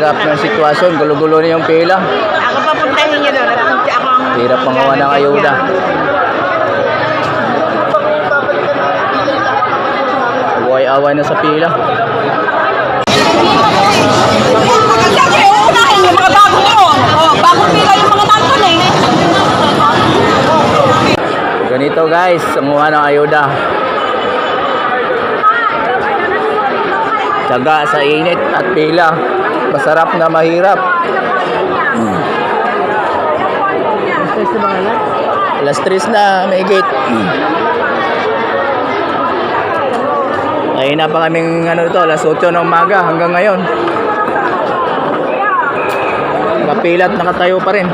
hirap ng sitwasyon. Gulo-gulo na yung pila. Ako papuntahin niyo doon. Ako, ang... Hirap mangawa ng ayuda. Away-away na sa pila. Yung mga bagong yun. Oh, bagong pila yung mga nandun eh. Ganito guys, sanguha ng ayuda. Tsaga sa init at pila. Masarap na mahirap. Alas 3 na, may gate. Ay na pa kaming ano ito, alas 8 ng umaga hanggang ngayon. Kapilat nakatayo pa rin.